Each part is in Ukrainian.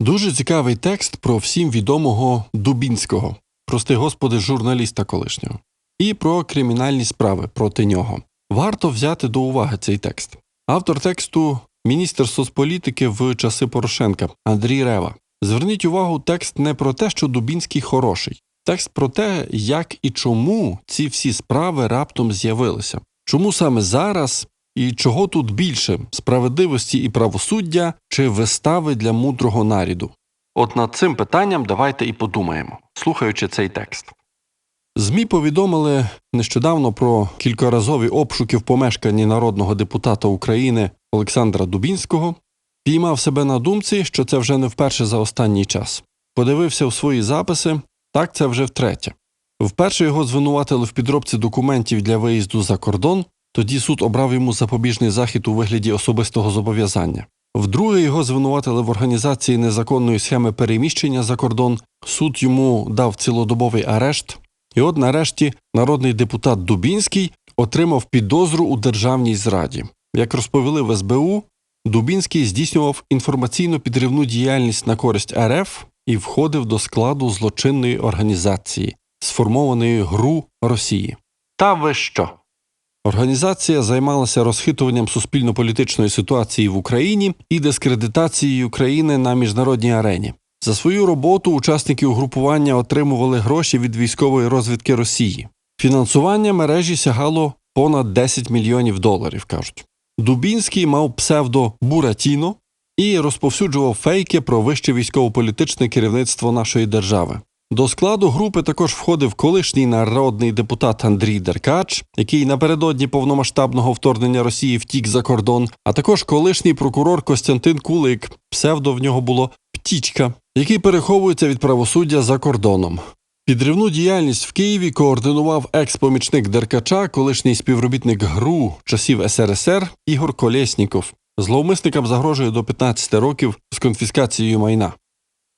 Дуже цікавий текст про всім відомого Дубінського, прости господи, журналіста колишнього, і про кримінальні справи проти нього. Варто взяти до уваги цей текст. Автор тексту міністр соцполітики в часи Порошенка Андрій Рева. Зверніть увагу, текст не про те, що Дубінський хороший, текст про те, як і чому ці всі справи раптом з'явилися. Чому саме зараз і чого тут більше справедливості і правосуддя чи вистави для мудрого наріду? От над цим питанням давайте і подумаємо, слухаючи цей текст. ЗМІ повідомили нещодавно про кількаразові обшуки в помешканні народного депутата України Олександра Дубінського. Піймав себе на думці, що це вже не вперше за останній час. Подивився у свої записи, так це вже втретє. Вперше його звинуватили в підробці документів для виїзду за кордон, тоді суд обрав йому запобіжний захід у вигляді особистого зобов'язання. Вдруге його звинуватили в організації незаконної схеми переміщення за кордон. Суд йому дав цілодобовий арешт. І от нарешті народний депутат Дубінський отримав підозру у державній зраді. Як розповіли в СБУ, Дубінський здійснював інформаційно підривну діяльність на користь РФ і входив до складу злочинної організації, сформованої ГРУ Росії. Та ви що? Організація займалася розхитуванням суспільно-політичної ситуації в Україні і дискредитацією країни на міжнародній арені. За свою роботу учасники угрупування отримували гроші від військової розвідки Росії. Фінансування мережі сягало понад 10 мільйонів доларів, кажуть. Дубінський мав псевдо Буратіно і розповсюджував фейки про вище військово-політичне керівництво нашої держави. До складу групи також входив колишній народний депутат Андрій Деркач, який напередодні повномасштабного вторгнення Росії втік за кордон, а також колишній прокурор Костянтин Кулик, псевдо в нього було Птічка, який переховується від правосуддя за кордоном. Підривну діяльність в Києві координував екс-помічник Деркача, колишній співробітник ГРУ часів СРСР Ігор Колєсніков. Зловмисникам загрожує до 15 років з конфіскацією майна.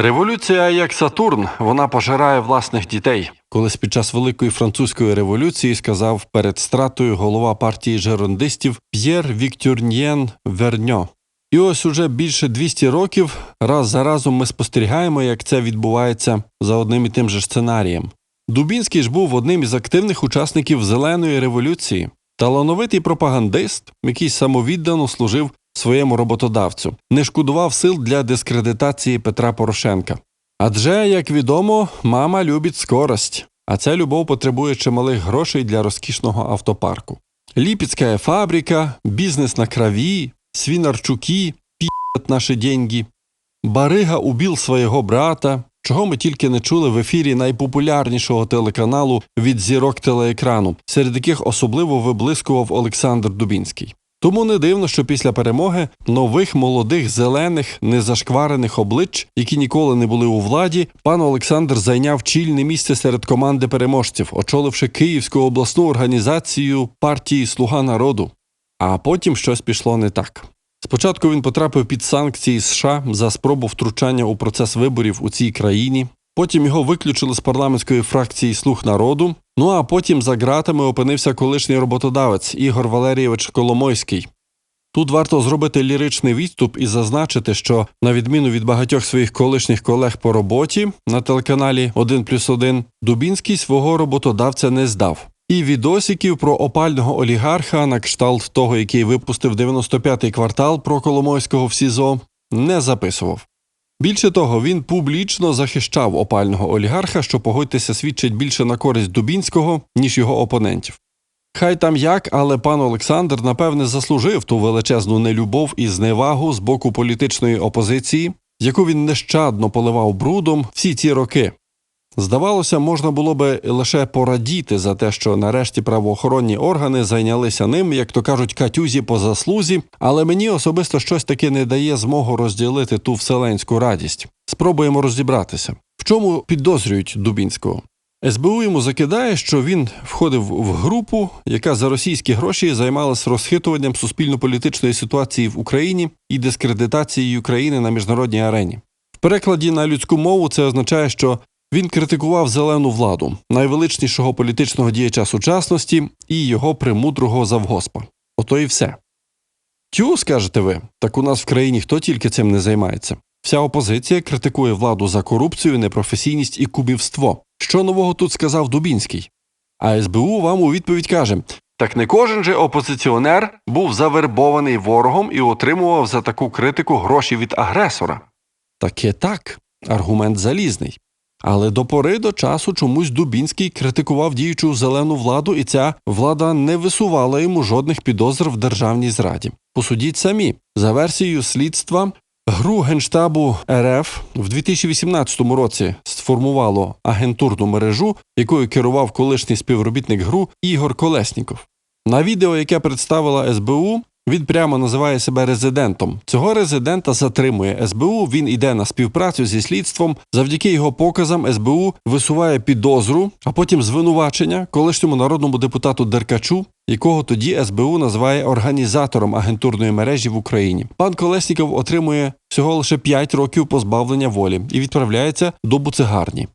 Революція як Сатурн, вона пожирає власних дітей. Колись під час Великої французької революції сказав перед стратою голова партії жерондистів П'єр Віктюрньєн Верньо. І ось уже більше 200 років раз за разом ми спостерігаємо, як це відбувається за одним і тим же сценарієм. Дубінський ж був одним із активних учасників зеленої революції, талановитий пропагандист, який самовіддано служив своєму роботодавцю, не шкодував сил для дискредитації Петра Порошенка. Адже, як відомо, мама любить скорость, а ця любов потребує чималих грошей для розкішного автопарку. Ліпецька фабрика, бізнес на крові, свинарчуки, пі***т наші деньги. Барига убил свого брата, чого ми тільки не чули в ефірі найпопулярнішого телеканалу від зірок телеекрану, серед яких особливо виблискував Олександр Дубінський. Тому не дивно, що після перемоги нових молодих зелених незашкварених облич, які ніколи не були у владі, пан Олександр зайняв чільне місце серед команди переможців, очоливши Київську обласну організацію партії Слуга народу. А потім щось пішло не так. Спочатку він потрапив під санкції США за спробу втручання у процес виборів у цій країні. Потім його виключили з парламентської фракції Слуг народу. Ну а потім за ґратами опинився колишній роботодавець Ігор Валерійович Коломойський. Тут варто зробити ліричний відступ і зазначити, що на відміну від багатьох своїх колишніх колег по роботі на телеканалі 1 плюс 1, Дубінський свого роботодавця не здав. І відосиків про опального олігарха на кшталт того, який випустив 95-й квартал про Коломойського в СІЗО, не записував. Більше того, він публічно захищав опального олігарха, що погодьтеся свідчить більше на користь Дубінського, ніж його опонентів. Хай там як, але пан Олександр, напевне, заслужив ту величезну нелюбов і зневагу з боку політичної опозиції, яку він нещадно поливав брудом всі ці роки. Здавалося, можна було би лише порадіти за те, що нарешті правоохоронні органи зайнялися ним, як то кажуть, катюзі по заслузі, але мені особисто щось таки не дає змогу розділити ту вселенську радість. Спробуємо розібратися, в чому підозрюють Дубінського. СБУ йому закидає, що він входив в групу, яка за російські гроші займалась розхитуванням суспільно-політичної ситуації в Україні і дискредитацією країни на міжнародній арені. В перекладі на людську мову це означає, що він критикував зелену владу, найвеличнішого політичного діяча сучасності і його премудрого завгоспа. Ото і все. Тю, скажете ви, так у нас в країні хто тільки цим не займається. Вся опозиція критикує владу за корупцію, непрофесійність і кубівство. Що нового тут сказав Дубінський? А СБУ вам у відповідь каже: так не кожен же опозиціонер був завербований ворогом і отримував за таку критику гроші від агресора. Таке так, аргумент залізний. Але до пори до часу чомусь Дубінський критикував діючу зелену владу, і ця влада не висувала йому жодних підозр в державній зраді. Посудіть самі за версією слідства. ГРУ Генштабу РФ в 2018 році сформувало агентурну мережу, якою керував колишній співробітник ГРУ Ігор Колесніков. На відео, яке представила СБУ, він прямо називає себе резидентом. Цього резидента затримує СБУ. Він іде на співпрацю зі слідством. Завдяки його показам СБУ висуває підозру, а потім звинувачення колишньому народному депутату Деркачу, якого тоді СБУ називає організатором агентурної мережі в Україні. Пан Колесніков отримує всього лише 5 років позбавлення волі і відправляється до буцегарні.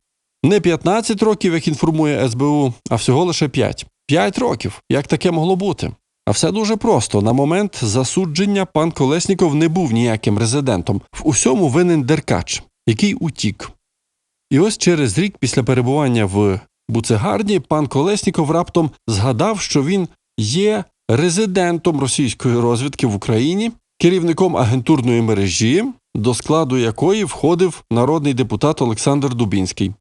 Не 15 років, як інформує СБУ, а всього лише 5. 5 років. Як таке могло бути? А все дуже просто. На момент засудження пан Колесніков не був ніяким резидентом. В усьому винен Деркач, який утік. І ось через рік після перебування в Буцегарні пан Колесніков раптом згадав, що він є резидентом російської розвідки в Україні, керівником агентурної мережі, до складу якої входив народний депутат Олександр Дубінський.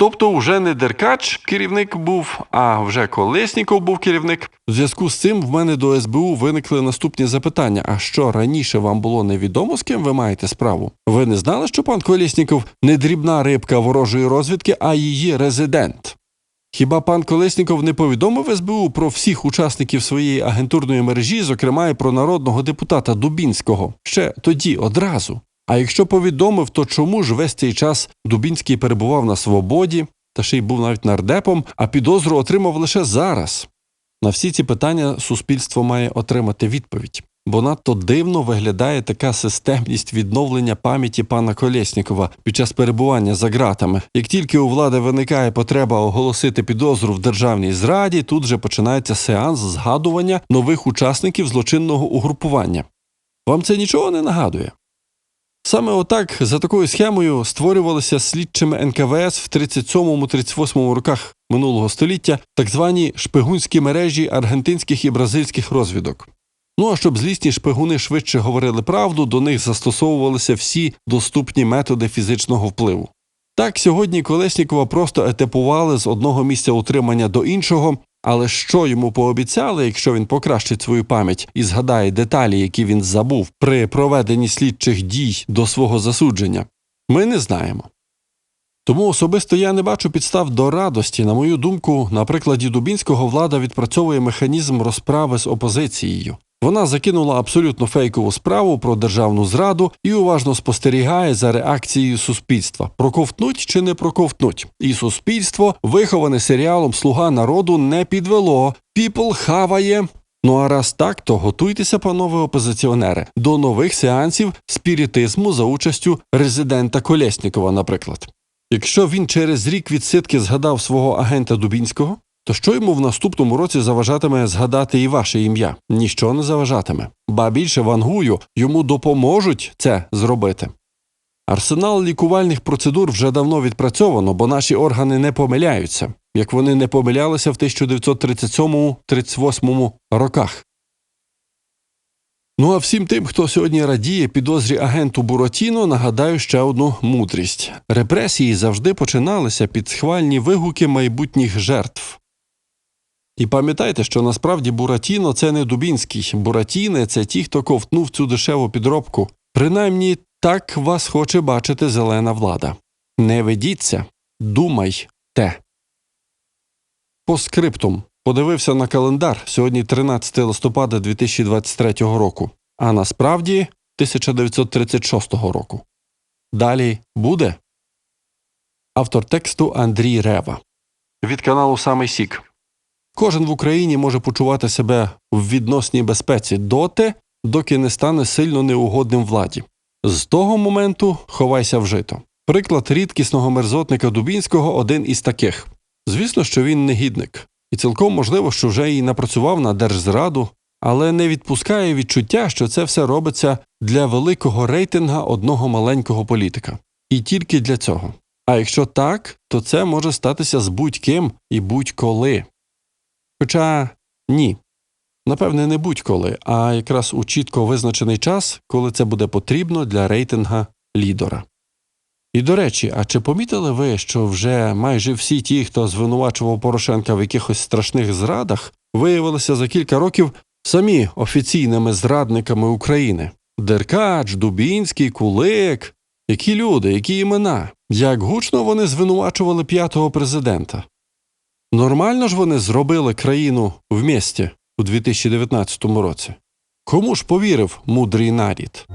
Тобто, вже не Деркач керівник був, а вже Колесніков був керівник. В зв'язку з цим в мене до СБУ виникли наступні запитання: а що раніше вам було невідомо, з ким ви маєте справу? Ви не знали, що пан Колесніков не дрібна рибка ворожої розвідки, а її резидент? Хіба пан Колесніков не повідомив СБУ про всіх учасників своєї агентурної мережі, зокрема і про народного депутата Дубінського, ще тоді одразу? А якщо повідомив, то чому ж весь цей час Дубінський перебував на свободі, та ще й був навіть нардепом, а підозру отримав лише зараз? На всі ці питання суспільство має отримати відповідь, бо надто дивно виглядає така системність відновлення пам'яті пана Колєснікова під час перебування за ґратами. Як тільки у влади виникає потреба оголосити підозру в державній зраді, тут же починається сеанс згадування нових учасників злочинного угрупування. Вам це нічого не нагадує? Саме отак за такою схемою створювалися слідчими НКВС в 37-38 роках минулого століття так звані шпигунські мережі аргентинських і бразильських розвідок. Ну а щоб злісні шпигуни швидше говорили правду, до них застосовувалися всі доступні методи фізичного впливу. Так, сьогодні Колеснікова просто етапували з одного місця утримання до іншого, але що йому пообіцяли, якщо він покращить свою пам'ять і згадає деталі, які він забув при проведенні слідчих дій до свого засудження, ми не знаємо. Тому особисто я не бачу підстав до радості. На мою думку, на прикладі Дубінського влада відпрацьовує механізм розправи з опозицією. Вона закинула абсолютно фейкову справу про державну зраду і уважно спостерігає за реакцією суспільства: проковтнуть чи не проковтнуть. І суспільство, виховане серіалом Слуга народу, не підвело. Піпл хаває. Ну а раз так, то готуйтеся, панове опозиціонери, до нових сеансів спіритизму за участю резидента Колєснікова, наприклад. Якщо він через рік відсидки згадав свого агента Дубінського, то що йому в наступному році заважатиме згадати і ваше ім'я? Ніщо не заважатиме. Ба більше вангую, йому допоможуть це зробити. Арсенал лікувальних процедур вже давно відпрацьовано, бо наші органи не помиляються, як вони не помилялися в 1937-38 роках. Ну а всім тим, хто сьогодні радіє підозрі агенту Буратіно, нагадаю ще одну мудрість: репресії завжди починалися під схвальні вигуки майбутніх жертв. І пам'ятайте, що насправді Буратіно це не Дубінський. Буратіни це ті, хто ковтнув цю дешеву підробку. Принаймні так вас хоче бачити зелена влада. Не ведіться, думайте. По скриптум. Подивився на календар сьогодні 13 листопада 2023 року, а насправді 1936 року. Далі буде. Автор тексту Андрій Рева. Від каналу Самий Сік. Кожен в Україні може почувати себе в відносній безпеці доти, доки не стане сильно неугодним владі. З того моменту ховайся в жито. Приклад рідкісного мерзотника Дубінського один із таких. Звісно, що він негідник, і цілком можливо, що вже і напрацював на держзраду, але не відпускає відчуття, що це все робиться для великого рейтинга одного маленького політика. І тільки для цього. А якщо так, то це може статися з будь-ким і будь-коли. Хоча ні. Напевне, не будь-коли, а якраз у чітко визначений час, коли це буде потрібно для рейтинга лідера. І до речі, а чи помітили ви, що вже майже всі ті, хто звинувачував Порошенка в якихось страшних зрадах, виявилися за кілька років самі офіційними зрадниками України? Деркач, Дубінський, Кулик. Які люди, які імена? Як гучно вони звинувачували п'ятого президента? Нормально ж вони зробили країну в місті у 2019 році. Кому ж повірив мудрий нарід?